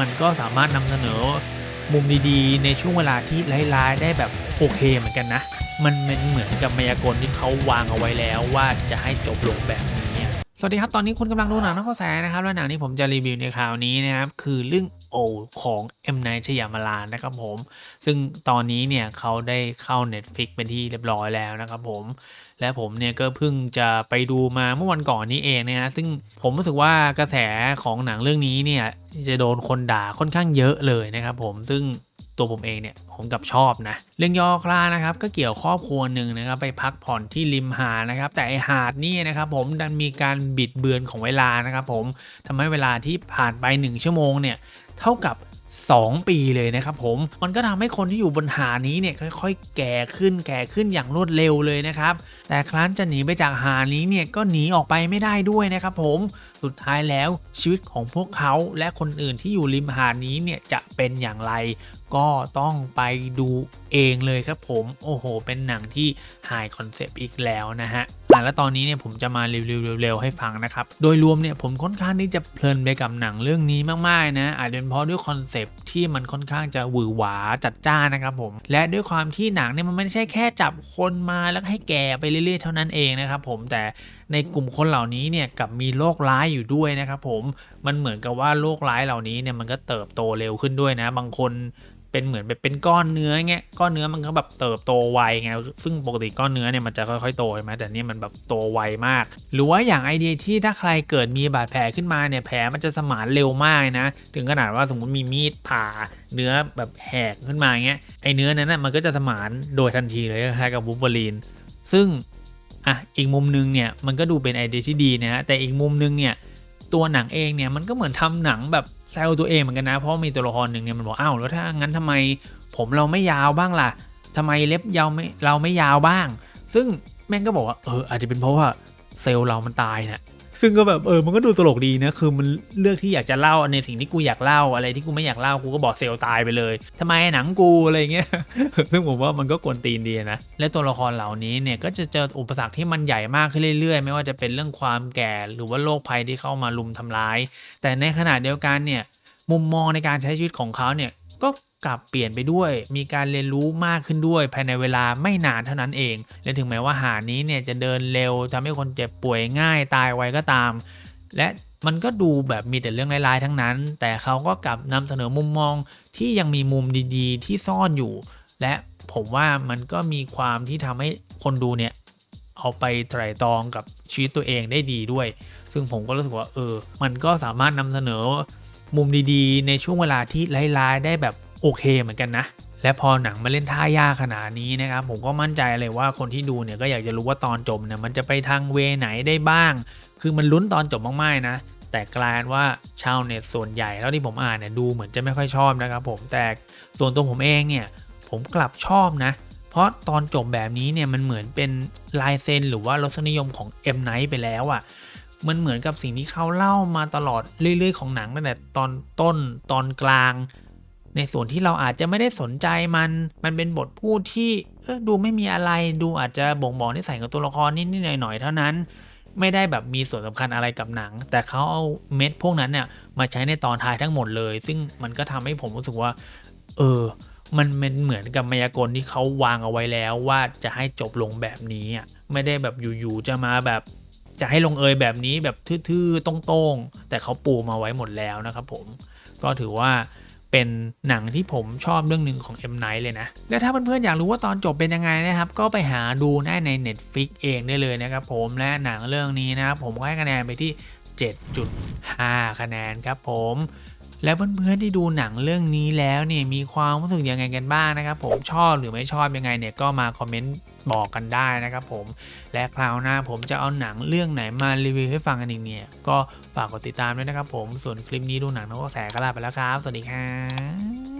มันก็สามารถนำเสนอมุมดีๆ ในช่วงเวลาที่ร้ายๆ ได้แบบโอเคเหมือนกันนะ มันเป็นเหมือนกับมายากลที่เขาวางเอาไว้แล้วว่าจะให้จบลงแบบนี้ สวัสดีครับ ตอนนี้คุณกำลังดูหนังนักข้อแสนะครับ และหนังที่ผมจะรีวิวในคราวนี้นะครับ คือเรื่องโอของ M Night ชยามาลานนะครับผม ซึ่งตอนนี้เนี่ยเขาได้เข้า Netflix เป็นที่เรียบร้อยแล้วนะครับผม และผมเนี่ยก็เพิ่งจะไปดูมาเมื่อวันก่อนนี้เองนะฮะซึ่งผมรู้สึกว่ากระแสของหนังเรื่องนี้เนี่ยจะโดนคนด่าค่อนข้างเยอะเลยนะครับผมซึ่ง ตัวผมเองเนี่ยผมกับชอบนะเรื่องย่อคลานะครับก็เกี่ยวครอบครัวหนึ่งนะครับไปพักผ่อนที่ริมหาดนะครับ แต่ไอหาดนี่นะครับผมดันมีการบิดเบือนของเวลานะครับผมทำให้เวลาที่ผ่านไป 1 ชั่วโมงเนี่ยเท่ากับ 2 ปีเลยนะครับผมมันก็ทำให้คนที่อยู่บนหานี้เนี่ยค่อยๆ แก่ขึ้นแก่ขึ้นอย่างรวดเร็วเลยนะครับ แต่ครั้นจะหนีไปจากหานี้เนี่ยก็หนีออกไปไม่ได้ด้วยนะครับผมสุดท้ายแล้วชีวิตของพวกเขาและคนอื่นที่อยู่ริมหานี้เนี่ยจะเป็นอย่างไร ก็ต้องไปดูเองเลยครับผม โอ้โห เป็นหนังที่ไฮคอนเซปต์อีกแล้วนะฮะ แล้วตอนนี้เนี่ยผมจะมารีวิวเร็วๆให้ฟังนะครับ โดยรวมเนี่ยผมค่อนข้างที่จะเพลินไปกับหนังเรื่องนี้มากๆนะอาจเป็นเพราะด้วยคอนเซปต์ที่มันค่อนข้างจะหวือหวาจัดจ้านนะครับผม และด้วยความที่หนังเนี่ยมันไม่ใช่แค่จับคนมาแล้วให้แก่ไปเรื่อยๆ เท่านั้นเองนะครับผมแต่ในกลุ่มคนเหล่านี้เนี่ยกับมีโรคร้ายอยู่ด้วยนะครับผมมันเหมือนกับว่าโรคร้ายเหล่านี้เนี่ยมันก็เติบโตเร็วขึ้นด้วยนะ บางคน เป็นเหมือนแบบเป็นก้อนเนื้อเงี้ยก้อนเนื้อมันก็แบบเติบโตไวไงซึ่งปกติก้อนเนื้อเนี่ยมันจะค่อยๆโตใช่ไหมแต่นี่มันแบบโตไวมาก หรือว่าอย่างไอเดียที่ถ้าใครเกิดมีบาดแผลขึ้นมาเนี่ยแผลมันจะสมานเร็วมากนะ ถึงขนาดว่าสมมติมีมีดผ่าเนื้อแบบแหกขึ้นมาเงี้ยไอเนื้อนั้นน่ะมันก็จะสมานโดยทันทีเลยคล้ายๆกับวูเวอรีนซึ่งอะอีกมุมนึงเนี่ยมันก็ดูเป็นไอเดียที่ดีนะฮะแต่อีกมุมนึงเนี่ยตัวหนังเองเนี่ยมันก็เหมือนทำหนังแบบ แซวตัวเองเหมือนกันนะ เพราะมีตัวละครหนึ่งเนี่ยมันบอกอ้าวแล้วถ้างั้นทำไมผมเราไม่ยาวบ้างล่ะทำไมเล็บยาวไม่เราไม่ยาวบ้าง ซึ่งแม่งก็บอกว่าเอออาจจะเป็นเพราะว่าเซลล์เรามันตายนะ ซึ่งก็แบบเออมันก็ดูตลกดีนะคือมันเลือกที่อยากจะเล่าในสิ่งที่กูอยากเล่าอะไรที่กูไม่อยากเล่ากูก็บอกเซลตายไปเลยทำไมหนังกูอะไรเงี้ยซึ่งผมว่ามันก็กวนตีนดีนะและตัวละครเหล่านี้เนี่ยก็จะเจออุปสรรคที่มันใหญ่มากขึ้นเรื่อยๆ ไม่ว่าจะเป็นเรื่องความแก่หรือว่าโรคภัยที่เข้ามาลุมทำร้าย แต่ในขณะเดียวกันเนี่ยมุมมองในการใช้ชีวิตของเขาเนี่ยก็ กลับเปลี่ยนไปด้วย มีการเรียนรู้มากขึ้นด้วย ภายในเวลาไม่นานเท่านั้นเอง และถึงแม้ว่าหาดนี้เนี่ยจะเดินเร็วทำให้คนเจ็บป่วยง่ายตายไวก็ตาม และมันก็ดูแบบมีแต่เรื่องร้ายๆทั้งนั้น แต่เขาก็กลับนำเสนอมุมมองที่ยังมีมุมดีๆ ที่ซ่อนอยู่ และผมว่ามันก็มีความที่ทำให้คนดูเนี่ยเอาไปไตร่ตรองกับชีวิตตัวเองได้ดีด้วย ซึ่งผมก็รู้สึกว่าเออ มันก็สามารถนำเสนอมุมดีๆ ในช่วงเวลาที่ร้ายๆได้แบบ โอเคเหมือนกันนะ และพอหนังมาเล่นท่ายากขนาดนี้นะครับ ผมก็มั่นใจเลยว่าคนที่ดูเนี่ยก็อยากจะรู้ว่าตอนจบเนี่ยมันจะไปทางเวไหนได้บ้าง คือมันลุ้นตอนจบมากๆนะแต่กลายว่าชาวเน็ตส่วนใหญ่เท่าที่ผมอ่านเนี่ยดูเหมือนจะไม่ค่อยชอบนะครับผมแต่ส่วนตัวผมเองเนี่ยผมกลับชอบนะ เพราะตอนจบแบบนี้เนี่ยมันเหมือนเป็นลายเซ็นหรือว่ารสนิยมของ M Night ไปแล้วอะ่ะมันเหมือนกับสิ่งที่เขาเล่ามาตลอดเรื่อยๆของหนังตั้งแต่ตอนต้นตอนกลาง ในส่วนที่เราอาจจะไม่ได้สนใจมัน มันเป็นบทพูดที่เออดูไม่มีอะไรดูอาจจะบ่งบอกนิสัยของตัวละครนิดๆหน่อยๆเท่านั้น ไม่ได้แบบมีส่วนสำคัญอะไรกับหนัง แต่เขาเอาเม็ดพวกนั้นเนี่ยมาใช้ในตอนท้ายทั้งหมดเลย ซึ่งมันก็ทำให้ผมรู้สึกว่า เออ มันเป็นเหมือนกับมายากลที่เขาวางเอาไว้แล้วว่าจะให้จบลงแบบนี้อะไม่ได้แบบอยู่ๆจะมาแบบจะให้ลงเอยแบบนี้แบบทื่อๆตรงๆ แต่เขาปูมาไว้หมดแล้วนะครับผมก็ถือว่า เป็นหนังที่ผมชอบเรื่องหนึ่งของ M Night เลยนะ และถ้าเพื่อนๆอยากรู้ว่าตอนจบเป็นยังไงนะครับ ก็ไปหาดูได้ใน Netflix เองได้เลยนะครับผมและหนังเรื่องนี้นะครับผมให้คะแนนไปที่ 7.5 คะแนนครับผม แล้วเพื่อนๆที่ดูหนังเรื่องนี้แล้วเนี่ยมีความรู้สึกยังไงกันบ้างนะครับ ผมชอบหรือไม่ชอบยังไงเนี่ยก็มาคอมเมนต์บอกกันได้นะครับผมและคราวหน้าผมจะเอาหนังเรื่องไหนมารีวิวให้ฟังกันอีกเนี่ยก็ฝากกดติดตามด้วยนะครับผมส่วนคลิปนี้ดูหนังนกกระแสก็ลาไปแล้วครับ สวัสดีครับ